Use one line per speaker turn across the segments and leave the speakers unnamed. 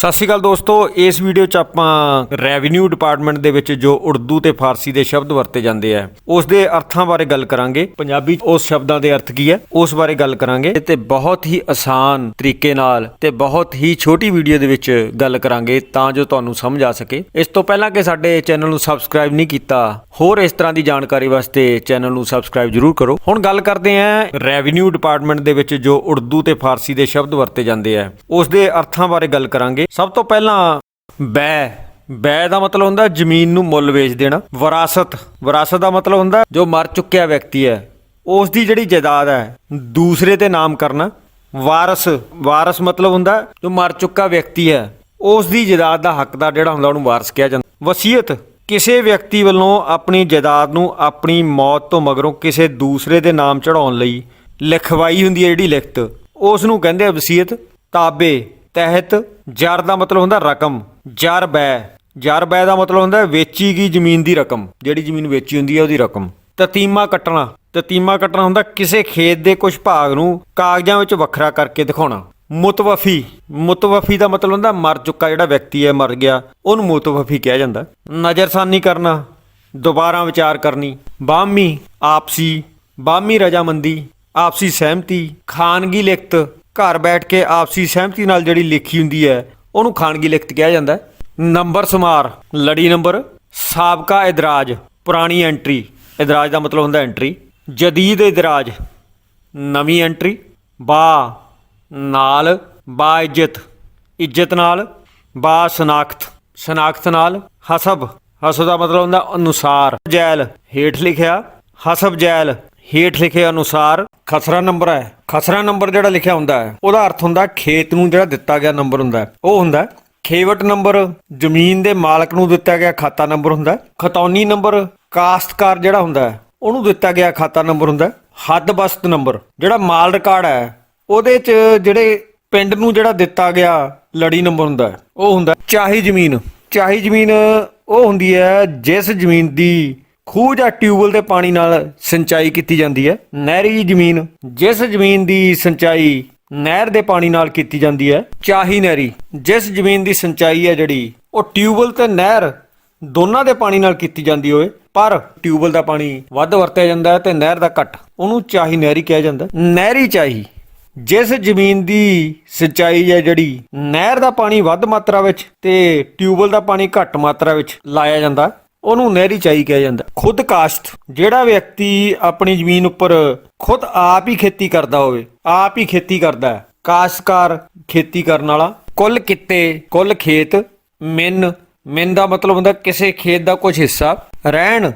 ਸਤਿ ਸ਼੍ਰੀ ਅਕਾਲ ਦੋਸਤੋ, ਇਸ ਵੀਡੀਓ 'ਚ ਆਪਾਂ ਰੈਵਨਿਊ ਡਿਪਾਰਟਮੈਂਟ ਦੇ ਵਿੱਚ ਜੋ ਉਰਦੂ ਤੇ ਫਾਰਸੀ ਦੇ ਸ਼ਬਦ ਵਰਤੇ ਜਾਂਦੇ ਆ, ਉਸ ਦੇ ਅਰਥਾਂ ਬਾਰੇ ਗੱਲ ਕਰਾਂਗੇ। ਪੰਜਾਬੀ ਉਸ ਸ਼ਬਦਾਂ ਦੇ ਅਰਥ ਕੀ ਹੈ ਉਸ ਬਾਰੇ ਗੱਲ ਕਰਾਂਗੇ ਤੇ ਬਹੁਤ ਹੀ ਆਸਾਨ ਤਰੀਕੇ ਨਾਲ ਤੇ ਬਹੁਤ ਹੀ ਛੋਟੀ ਵੀਡੀਓ ਦੇ ਵਿੱਚ ਗੱਲ ਕਰਾਂਗੇ ਤਾਂ ਜੋ ਤੁਹਾਨੂੰ ਸਮਝ ਆ ਸਕੇ। ਇਸ ਤੋਂ ਪਹਿਲਾਂ ਕਿ ਸਾਡੇ ਚੈਨਲ ਨੂੰ ਸਬਸਕ੍ਰਾਈਬ ਨਹੀਂ ਕੀਤਾ, ਹੋਰ ਇਸ ਤਰ੍ਹਾਂ ਦੀ ਜਾਣਕਾਰੀ ਵਾਸਤੇ ਚੈਨਲ ਨੂੰ ਸਬਸਕ੍ਰਾਈਬ ਜ਼ਰੂਰ ਕਰੋ। ਹੁਣ ਗੱਲ ਕਰਦੇ ਹਾਂ ਰੈਵਨਿਊ ਡਿਪਾਰਟਮੈਂਟ ਦੇ ਵਿੱਚ ਜੋ ਉਰਦੂ ਤੇ ਫਾਰਸੀ ਦੇ ਸ਼ਬਦ ਵਰਤੇ ਜਾਂਦੇ ਆ, ਉਸ ਦੇ ਅਰਥਾਂ ਬਾਰੇ ਗੱਲ ਕਰਾਂਗੇ। ਸਭ ਤੋਂ ਪਹਿਲਾਂ ਬੈ ਬੈ ਦਾ ਮਤਲਬ ਹੁੰਦਾ ਜ਼ਮੀਨ ਨੂੰ ਮੁੱਲ ਵੇਚ ਦੇਣਾ। ਵਿਰਾਸਤ ਵਿਰਾਸਤ ਦਾ ਮਤਲਬ ਹੁੰਦਾ ਜੋ ਮਰ ਚੁੱਕਿਆ ਵਿਅਕਤੀ ਹੈ ਉਸ ਦੀ ਜਿਹੜੀ ਜਾਇਦਾਦ ਹੈ, ਦੂਸਰੇ ਤੇ ਨਾਮ ਕਰਨਾ ਵਾਰਸ ਵਾਰਸ ਮਤਲਬ ਹੁੰਦਾ ਜੋ ਮਰ ਚੁੱਕਾ ਵਿਅਕਤੀ ਹੈ ਉਸ ਦੀ ਜਾਇਦਾਦ ਦਾ ਹੱਕਦਾਰ ਜਿਹੜਾ ਹੁੰਦਾ ਉਹਨੂੰ ਵਾਰਸ ਕਿਹਾ ਜਾਂਦਾ। ਵਸੀਅਤ, ਕਿਸੇ ਵਿਅਕਤੀ ਵੱਲੋਂ ਆਪਣੀ ਜਾਇਦਾਦ ਨੂੰ ਆਪਣੀ ਮੌਤ ਤੋਂ ਮਗਰੋਂ ਕਿਸੇ ਦੂਸਰੇ ਦੇ ਨਾਮ ਚੜਾਉਣ ਲਈ ਲਿਖਵਾਈ ਹੁੰਦੀ ਹੈ ਜਿਹੜੀ ਲਿਖਤ। ਉਸ ਨੂੰ ਕਹਿੰਦੇ ਵਸੀਅਤ, ਤਾਬੇ। ਤਹਿਤ ਜਰ ਦਾ ਮਤਲਬ ਹੁੰਦਾ ਰਕਮ, ਜਰ ਬੈ। ਜਰ ਬੈ ਦਾ ਮਤਲਬ ਹੁੰਦਾ ਵੇਚੀ ਗਈ ਜ਼ਮੀਨ ਦੀ ਰਕਮ, ਜਿਹੜੀ ਜ਼ਮੀਨ ਵੇਚੀ ਹੁੰਦੀ ਹੈ ਉਹਦੀ ਰਕਮ। ਤਤੀਮਾ ਕੱਟਣਾ ਤਤੀਮਾ ਕੱਟਣਾ ਹੁੰਦਾ ਕਿਸੇ ਖੇਤ ਦੇ ਕੁਝ ਭਾਗ ਨੂੰ ਕਾਗਜ਼ਾਂ ਵਿੱਚ ਵੱਖਰਾ ਕਰਕੇ ਦਿਖਾਉਣਾ। ਮੁਤਵਫੀ ਮੁਤਵਫੀ ਦਾ ਮਤਲਬ ਹੁੰਦਾ ਮਰ ਚੁੱਕਾ ਜਿਹੜਾ ਵਿਅਕਤੀ ਹੈ, ਮਰ ਗਿਆ, ਉਹਨੂੰ ਮੁਤਵਫੀ ਕਿਹਾ ਜਾਂਦਾ। ਨਜ਼ਰਸਾਨੀ ਕਰਨਾ, ਦੁਬਾਰਾ ਵਿਚਾਰ ਕਰਨੀ। ਬਾਹਮੀ, ਆਪਸੀ ਬਾਮੀ ਰਜਾਮੰਦੀ, ਆਪਸੀ ਸਹਿਮਤੀ, ਖਾਨਗੀ ਲਿਖਤ ਘਰ ਬੈਠ ਕੇ ਆਪਸੀ ਸਹਿਮਤੀ ਨਾਲ ਜਿਹੜੀ ਲਿਖੀ ਹੁੰਦੀ ਹੈ, ਉਹਨੂੰ ਖਾਨਗੀ ਲਿਖਤ ਕਿਹਾ ਜਾਂਦਾ ਹੈ। ਨੰਬਰ ਸਮਾਰ, ਲੜੀ ਨੰਬਰ, ਸਾਬਕਾ ਇਦਰਾਜ, ਪੁਰਾਣੀ ਐਂਟਰੀ। ਇਦਰਾਜ ਦਾ ਮਤਲਬ ਹੁੰਦਾ ਐਂਟਰੀ। ਜਦੀਦ ਇਦਰਾਜ, ਨਵੀਂ ਐਂਟਰੀ। ਬਾ, ਨਾਲ, ਬਾ ਇੱਜ਼ਤ। ਇੱਜ਼ਤ ਨਾਲ, ਬਾ ਸ਼ਨਾਖਤ। ਸ਼ਨਾਖਤ ਨਾਲ, ਹਸਬ। ਹਸਬ ਦਾ ਮਤਲਬ ਹੁੰਦਾ ਅਨੁਸਾਰ। ਜੈਲ, ਹੇਠ ਲਿਖਿਆ, ਹਸਬ ਜੈਲ। ਹੇਠ ਲਿਖੇ ਅਨੁਸਾਰ ਖਸਰਾ ਨੰਬਰ ਹੈ। ਖਸਰਾ ਨੰਬਰ ਜਿਹੜਾ ਲਿਖਿਆ ਹੁੰਦਾ ਹੈ, ਉਹਦਾ ਅਰਥ ਹੁੰਦਾ ਖੇਤ ਨੂੰ ਜਿਹੜਾ ਦਿੱਤਾ ਗਿਆ ਨੰਬਰ ਹੁੰਦਾ ਉਹ ਹੁੰਦਾ ਖੇਵਟ ਨੰਬਰ, ਜ਼ਮੀਨ ਦੇ ਮਾਲਕ ਨੂੰ ਦਿੱਤਾ ਗਿਆ ਖਾਤਾ ਨੰਬਰ ਹੁੰਦਾ ਖਤੌਨੀ ਨੰਬਰ, ਕਾਸ਼ਤਕਾਰ ਜਿਹੜਾ ਹੁੰਦਾ ਉਹਨੂੰ ਦਿੱਤਾ ਗਿਆ ਖਾਤਾ ਨੰਬਰ ਹੁੰਦਾ ਹੈ। ਹੱਦ ਬਸਤ ਨੰਬਰ, ਜਿਹੜਾ ਮਾਲ ਰਿਕਾਰਡ ਹੈ, ਉਹਦੇ 'ਚ ਜਿਹੜੇ ਪਿੰਡ ਨੂੰ ਜਿਹੜਾ ਦਿੱਤਾ ਗਿਆ ਲੜੀ ਨੰਬਰ ਹੁੰਦਾ ਉਹ ਹੁੰਦਾ ਚਾਹੀ ਜ਼ਮੀਨ। ਚਾਹੀ ਜ਼ਮੀਨ ਉਹ ਹੁੰਦੀ ਹੈ ਜਿਸ ਜ਼ਮੀਨ ਦੀ ਖੂਹ ਜਾਂ ਟਿਊਬਲ ਦੇ ਪਾਣੀ ਨਾਲ ਸਿੰਚਾਈ ਕੀਤੀ ਜਾਂਦੀ ਹੈ। ਨਹਿਰੀ ਜ਼ਮੀਨ, ਜਿਸ ਜ਼ਮੀਨ ਦੀ ਸਿੰਚਾਈ ਨਹਿਰ ਦੇ ਪਾਣੀ ਨਾਲ ਕੀਤੀ ਜਾਂਦੀ ਹੈ, ਚਾਹੀ ਨਹਿਰੀ। ਜਿਸ ਜ਼ਮੀਨ ਦੀ ਸਿੰਚਾਈ ਹੈ ਜਿਹੜੀ, ਉਹ ਟਿਊਬਲ ਤੇ ਨਹਿਰ ਦੋਨਾਂ ਦੇ ਪਾਣੀ ਨਾਲ ਕੀਤੀ ਜਾਂਦੀ ਹੋਵੇ, ਪਰ ਟਿਊਬਲ ਦਾ ਪਾਣੀ ਵੱਧ ਵਰਤਿਆ ਜਾਂਦਾ ਹੈ ਤੇ ਨਹਿਰ ਦਾ ਘੱਟ। ਉਹਨੂੰ ਚਾਹੀ ਨਹਿਰੀ ਕਿਹਾ ਜਾਂਦਾ ਨਹਿਰੀ ਚਾਹੀ, ਜਿਸ ਜ਼ਮੀਨ ਦੀ ਸਿੰਚਾਈ ਹੈ ਜਿਹੜੀ, ਨਹਿਰ ਦਾ ਪਾਣੀ ਵੱਧ ਮਾਤਰਾ ਵਿੱਚ ਤੇ ਟਿਊਬਲ ਦਾ ਪਾਣੀ ਘੱਟ ਮਾਤਰਾ ਵਿੱਚ ਲਾਇਆ ਜਾਂਦਾ ਉਹਨੂੰ ਨਹਿਰੀ ਚਾਈ ਕਿਹਾ ਜਾਂਦਾ। ਖੁਦ ਕਾਸ਼ਤ, ਜਿਹੜਾ ਵਿਅਕਤੀ ਆਪਣੀ ਜ਼ਮੀਨ ਉੱਪਰ ਖੁਦ ਆਪ ਹੀ ਖੇਤੀ ਕਰਦਾ ਹੋਵੇ, ਆਪ ਹੀ ਖੇਤੀ ਕਰਦਾ ਹੈ। ਕਾਸ਼ਤਕਾਰ ਖੇਤੀ ਕਰਨ ਵਾਲਾ, ਕੁੱਲ ਕਿੱਤੇ, ਕੁੱਲ ਖੇਤ, ਮਿੰਨ ਮਿੰਨ ਦਾ ਮਤਲਬ ਹੁੰਦਾ ਕਿਸੇ ਖੇਤ ਦਾ ਕੁਝ ਹਿੱਸਾ, ਰਹਿਣ।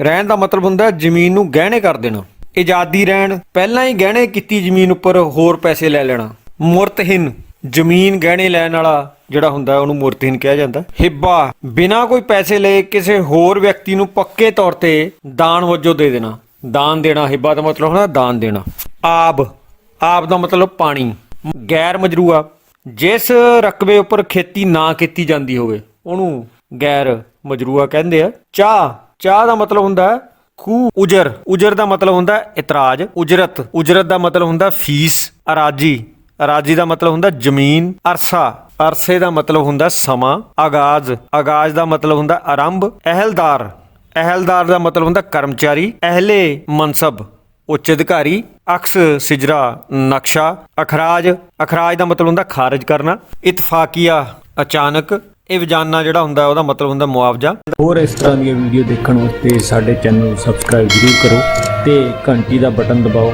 ਰਹਿਣ ਦਾ ਮਤਲਬ ਹੁੰਦਾ ਜ਼ਮੀਨ ਨੂੰ ਗਹਿਣੇ ਕਰ ਦੇਣਾ। ਇਜਾਦੀ ਰਹਿਣ, ਪਹਿਲਾਂ ਹੀ ਗਹਿਣੇ ਕੀਤੀ ਜ਼ਮੀਨ ਉੱਪਰ ਹੋਰ ਪੈਸੇ ਲੈ ਲੈਣਾ। ਮੁਰਤਹਿਨ ਜ਼ਮੀਨ ਗਹਿਣੇ ਲੈਣ ਵਾਲਾ ਜਿਹੜਾ ਹੁੰਦਾ, ਉਹਨੂੰ ਮੁਰਤਹਿਨ ਕਿਹਾ ਜਾਂਦਾ। ਹਿੱਬਾ, ਬਿਨਾਂ ਕੋਈ ਪੈਸੇ ਲਏ ਕਿਸੇ ਹੋਰ ਵਿਅਕਤੀ ਨੂੰ ਪੱਕੇ ਤੌਰ ਤੇ ਦਾਨ ਵਜੋਂ ਦੇ ਦੇਣਾ। ਦਾਨ ਦੇਣਾ, ਹਿੱਬਾ ਦਾ ਮਤਲਬ ਹੁੰਦਾ ਦਾਨ ਦੇਣਾ। ਆਬ ਆਬ ਦਾ ਮਤਲਬ ਪਾਣੀ। ਗੈਰ ਮਜਰੂਆ, ਜਿਸ ਰਕਬੇ ਉੱਪਰ ਖੇਤੀ ਨਾ ਕੀਤੀ ਜਾਂਦੀ ਹੋਵੇ, ਉਹਨੂੰ ਗੈਰ ਮਜਰੂਆ ਕਹਿੰਦੇ ਆ। ਚਾਹ ਚਾਹ ਦਾ ਮਤਲਬ ਹੁੰਦਾ ਹੈ ਉਜਰ। ਉਜਰ ਦਾ ਮਤਲਬ ਹੁੰਦਾ ਇਤਰਾਜ਼, ਉਜਰਤ। ਉਜਰਤ ਦਾ ਮਤਲਬ ਹੁੰਦਾ ਫੀਸ, ਅਰਾਜੀ। ਰਾਜ਼ੀ ਦਾ ਮਤਲਬ ਹੁੰਦਾ ਜ਼ਮੀਨ, ਅਰਸਾ। ਅਰਸੇ ਦਾ ਮਤਲਬ ਹੁੰਦਾ ਸਮਾਂ, ਆਗਾਜ਼। ਆਗਾਜ਼ ਦਾ ਮਤਲਬ ਹੁੰਦਾ ਆਰੰਭ, ਅਹਿਲਦਾਰ। ਅਹਿਲਦਾਰ ਦਾ ਮਤਲਬ ਹੁੰਦਾ ਕਰਮਚਾਰੀ, ਅਹਲੇ ਮਨਸਬ। ਉੱਚ ਅਧਿਕਾਰੀ, ਅਕਸ, ਸਿਜਰਾ, ਨਕਸ਼ਾ, ਅਖਰਾਜ। ਅਖਰਾਜ ਦਾ ਮਤਲਬ ਹੁੰਦਾ ਖਾਰਜ ਕਰਨਾ, ਇਤਫਾਕੀਆ, ਅਚਾਨਕ। ਇਹ ਵਿਜਾਨਾ ਜਿਹੜਾ ਹੁੰਦਾ, ਉਹਦਾ ਮਤਲਬ ਹੁੰਦਾ ਮੁਆਵਜ਼ਾ।
ਹੋਰ ਇਸ ਤਰ੍ਹਾਂ ਦੀਆਂ ਵੀਡੀਓ ਦੇਖਣ ਵਾਸਤੇ ਸਾਡੇ ਚੈਨਲ ਨੂੰ ਸਬਸਕ੍ਰਾਈਬ ਜ਼ਰੂਰ ਕਰੋ ਤੇ ਘੰਟੀ ਦਾ ਬਟਨ ਦਬਾਓ।